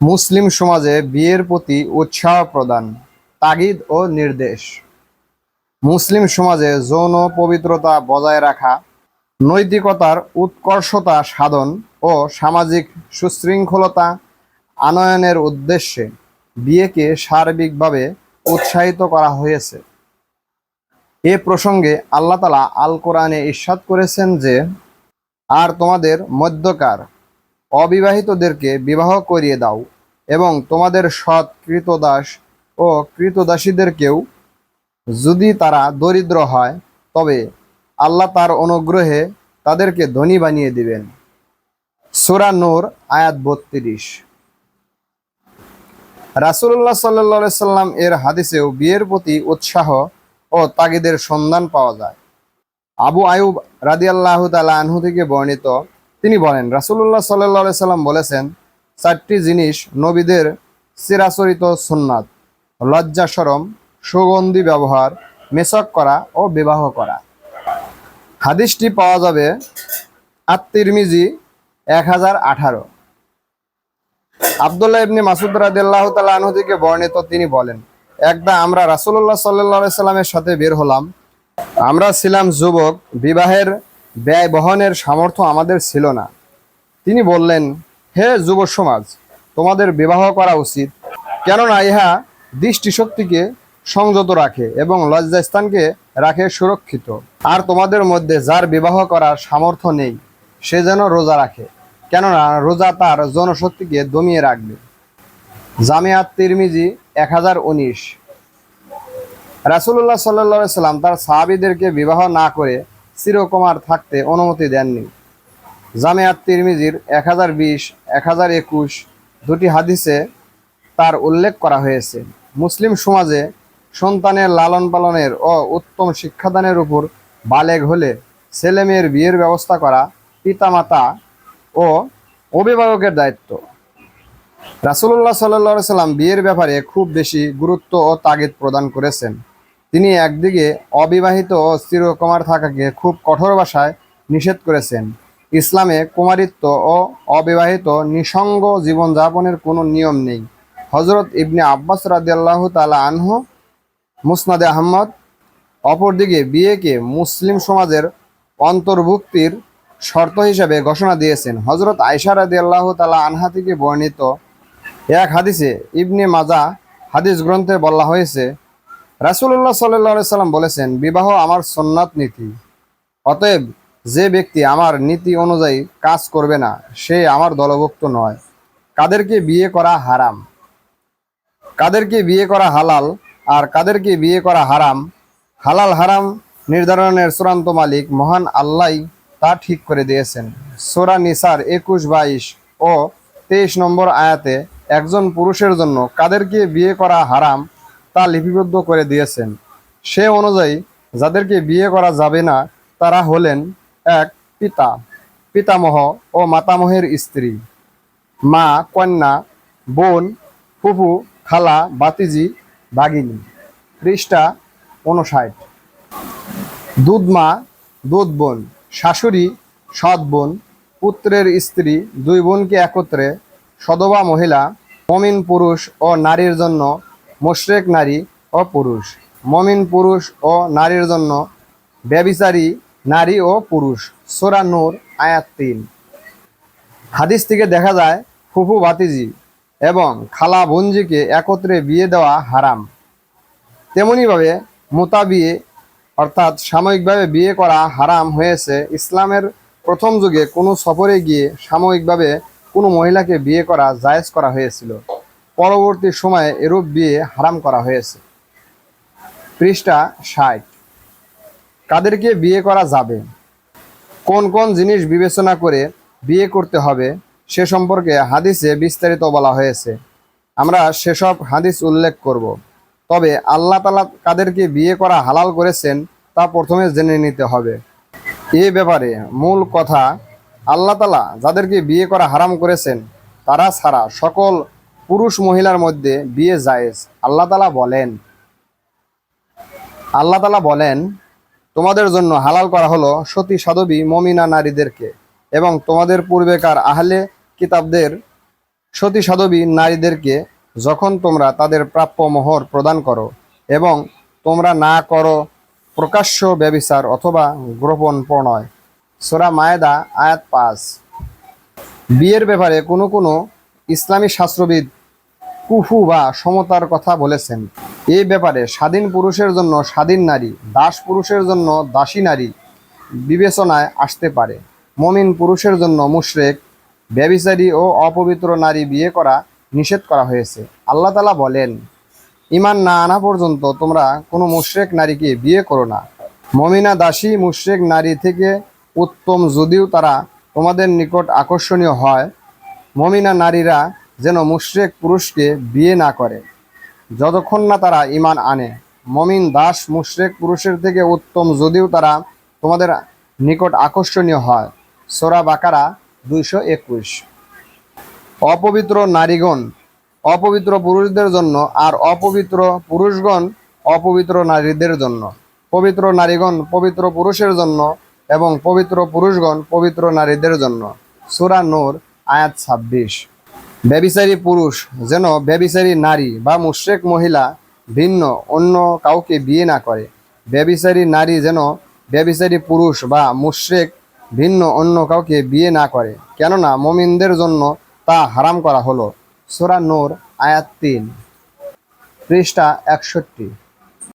মুসলিম সমাজে বিয়ের প্রতি উৎসাহ প্রদান, তাগিদ ও নির্দেশ। মুসলিম সমাজে যৌন পবিত্রতা বজায় রাখা, নৈতিকতার উৎকর্ষতা সাধন ও সামাজিক সুশৃঙ্খলতা আনয়নের উদ্দেশ্যে বিয়েকে সার্বিকভাবে উৎসাহিত করা হয়েছে। এ প্রসঙ্গে আল্লাহ তালা আল কোরআনে ইস্বাদ করেছেন যে, আর তোমাদের মধ্যকার অবিবাহিতদেরকে বিবাহ করিয়ে দাও এবং তোমাদের সৎ কৃতদাস ও কৃতদাসীদেরকেও যদি তারা দরিদ্র হয়, তবে আল্লাহ তার অনুগ্রহে তাদেরকে ধনী বানিয়ে দিবেন। সুরা নূর, আয়াত বত্রিশ। রাসুল্লাহ সাল্লাহ সাল্লাম এর হাদিসেও বিয়ের প্রতি উৎসাহ ও তাগিদের সন্ধান পাওয়া যায়। আবু আয়ুব রাদিয়াল্লাহু তালা আনহু থেকে বর্ণিত তিনি বলেন রাসুল্লাহ সাল্লাহ সাল্লাম বলেছেন, চারটি জিনিস নবীদের চিরাচরিত সুন্নাত। লজ্জা সরম, সুগন্ধি ব্যবহার, মেচক করা ও বিবাহ করা। হাদিসটি পাওয়া যাবে আত্মিরমিজি এক হাজার আঠারো। আবদুল্লাহ ইবনে মাসুদ রাদিয়াল্লাহ তালা বর্ণিত তিনি বলেন, একদা আমরা রাসুল্লাহ সাল্লাহ সাল্লামের সাথে বের হলাম। আমরা ছিলাম যুবক, বিবাহের ব্যয় বহনের সামর্থ্য আমাদের ছিল না। তিনি বললেন, হে যুব সমাজ তোমাদের বিবাহ করা উচিত। কেননা ইহা দৃষ্টিশক্তিকে সংযত রাখে এবং লজ্জাস্থানকে রাখে সুরক্ষিত। আর তোমাদের মধ্যে যার বিবাহ করার সামর্থ্য নেই, সে যেন রোজা রাখে। কেননা রোজা তার জনশক্তিকে দমিয়ে রাখবে। জামিয়াত তিরমিজি এক হাজার উনিশ। রাসুল্লাহ সাল্লা সাল্লাম তার সাহাবিদেরকে বিবাহ না করে চিরকুমার থাকতে অনুমতি দেননি। জামিয়াত তিরমিজির এক হাজার বিশ, এক হাজার একুশ দুটি হাদিসে তার উল্লেখ করা হয়েছে। মুসলিম সমাজে সন্তানের লালন পালনের ও উত্তম শিক্ষাদানের উপর বালেগ হলে ছেলে মেয়ের বিয়ের ব্যবস্থা করা পিতামাতা ও অভিভাবকের দায়িত্ব। রাসুল্লাহ সাল্লা সাল্লাম বিয়ের ব্যাপারে খুব বেশি গুরুত্ব ও তাগিদ প্রদান করেছেন। তিনি একদিকে অবিবাহিত ও চিরকুমার থাকাকে খুব কঠোর ভাষায় নিষেধ করেছেন। ইসলামে কুমারিত্ব ও অবিবাহিত নিঃসঙ্গ জীবনযাপনের কোনো নিয়ম নেই। হজরত ইবনে আব্বাস রাদিয়াল্লাহু তালা আনহু, মুসনাদে আহমদ, অপরদিকে বিয়েকে মুসলিম সমাজের অন্তর্ভুক্তির শর্ত হিসেবে ঘোষণা দিয়েছেন। হজরত আয়সা রাদিয়াল্লাহ তালা আনহা থেকে বর্ণিত এক হাদিসে ইবনে মাজা হাদিস গ্রন্থে বলা হয়েছে রাসুল্লাহ সাল্লাহ সাল্লাম বলেছেন, বিবাহ আমার সন্ন্যাত নীতি। অতএব যে ব্যক্তি আমার নীতি অনুযায়ী কাজ করবে না, সে আমার দলভুক্ত নয়। কাদেরকে বিয়ে করা হারাম। কাদেরকে বিয়ে করা হালাল আর কাদেরকে বিয়ে করা হারাম, হালাল হারাম নির্ধারণের চূড়ান্ত মালিক মহান আল্লাহ তা ঠিক করে দিয়েছেন। সোরা নিসার একুশ, বাইশ ও তেইশ নম্বর আয়াতে, একজন পুরুষের জন্য কাদেরকে বিয়ে করা হারাম তা লিপিবদ্ধ করে দিয়েছেন। সে অনুযায়ী যাদেরকে বিয়ে করা যাবে না, তারা হলেন এক পিতা, পিতামহ ও মাতামহের স্ত্রী। মা, কন্যা, বোন, ফুফু, খালা বাতিজি বাগিনী পৃষ্ঠা উনষাট দুধ মা, দুধ বোন। শাশুড়ি, সৎ বোন। পুত্রের স্ত্রী, দুই বোনকে একত্রে। সদবা মহিলা, মমিন পুরুষ ও নারীর জন্য মোশরেক নারী ও পুরুষ, মমিন পুরুষ ও নারীর জন্য ব্যবিচারী নারী ও পুরুষ। সোরা নূর, আয়াত তিন। হাদিস থেকে দেখা যায়, ফুফু ভাতিজি এবং খালা বোনজিকে একত্রে বিয়ে দেওয়া হারাম। তেমনিভাবে মোতা বিয়ে অর্থাৎ সাময়িকভাবে বিয়ে করা হারাম হয়েছে। ইসলামের প্রথম যুগে কোনো সফরে গিয়ে সাময়িকভাবে কোনো মহিলাকে বিয়ে করা জায়েজ করা হয়েছিল। পরবর্তী সময়ে এরূপ বিয়ে হারাম করা হয়েছে। পৃষ্ঠা ষাট। কাদেরকে বিয়ে করা যাবে? কোন কোন জিনিস বিবেচনা করে বিয়ে করতে হবে সে সম্পর্কে হাদিসে বিস্তারিত বলা হয়েছে। আমরা সেসব হাদিস উল্লেখ করব। তবে আল্লাহ তালা কাদেরকে বিয়ে করা হালাল করেছেন তা প্রথমে জেনে নিতে হবে। এ ব্যাপারে মূল কথা, আল্লাহ তালা যাদেরকে বিয়ে করা হারাম করেছেন, তারা ছাড়া সকল পুরুষ মহিলার মধ্যে বিয়ে জায়েজ। আল্লাহ তালা বলেন, আল্লাহ তালা বলেন, তোমাদের জন্য হালাল করা হলো সতী সাধবী মমিনা নারীদেরকে এবং তোমাদের পূর্বেকার আহলে কিতাবদের সতী সাধবী নারীদেরকে যখন তোমরা তাদের প্রাপ্য মোহর প্রদান করো এবং তোমরা না করো প্রকাশ্য ব্যবিচার অথবা গোপন প্রণয়। সোরা মায়েদা, আয়াত পাস বিয়ের ব্যাপারে কোনো কোনো ইসলামী শাস্ত্রবিদ কুফু বা সমতার কথা বলেছেন। এই ব্যাপারে স্বাধীন পুরুষের জন্য স্বাধীন নারী, দাস পুরুষের জন্য দাসী নারী বিবেচনায় আসতে পারে। মমিন পুরুষের জন্য মুশরেক ব্যবিচারী ও অপবিত্র নারী বিয়ে করা নিষেধ করা হয়েছে। আল্লাহ তালা বলেন ইমান না আনা পর্যন্ত তোমরা কোনো মুশরেক নারীকে বিয়ে করো না। মমিনা দাসী মুশরেক নারী থেকে উত্তম যদিও তারা তোমাদের নিকট আকর্ষণীয় হয়। মমিনা নারীরা যেন মুশরেক পুরুষকে বিয়ে না করে। যতক্ষণ না তারা ইমান আনে। মমিন দাস মুশরেক পুরুষের থেকে উত্তম যদিও তারা তোমাদের নিকট আকর্ষণীয় হয়। সোরা বাকারা দুইশো একুশ। অপবিত্র নারীগণ, অপবিত্র পুরুষদের জন্য আর অপবিত্র পুরুষগণ, অপবিত্র নারীদের জন্য। পবিত্র নারীগণ পবিত্র পুরুষের জন্য এবং পবিত্র পুরুষগণ পবিত্র নারীদের জন্য। সুরা নূর, আয়াত ছাব্বিশ। ব্যবিচারী পুরুষ যেন ব্যবিচারী নারী বা মুশ্রেক মহিলা ভিন্ন, অন্য কাউকে বিয়ে না করে। ব্যবিচারী নারী যেন ব্যবিচারী পুরুষ বা মুশ্রেক ভিন্ন, অন্য কাউকে বিয়ে না করে। কেননা মমিনদের জন্য তা হারাম করা হলো। সোরা নোর আয়াত তিন, পৃষ্ঠা একষট্টি।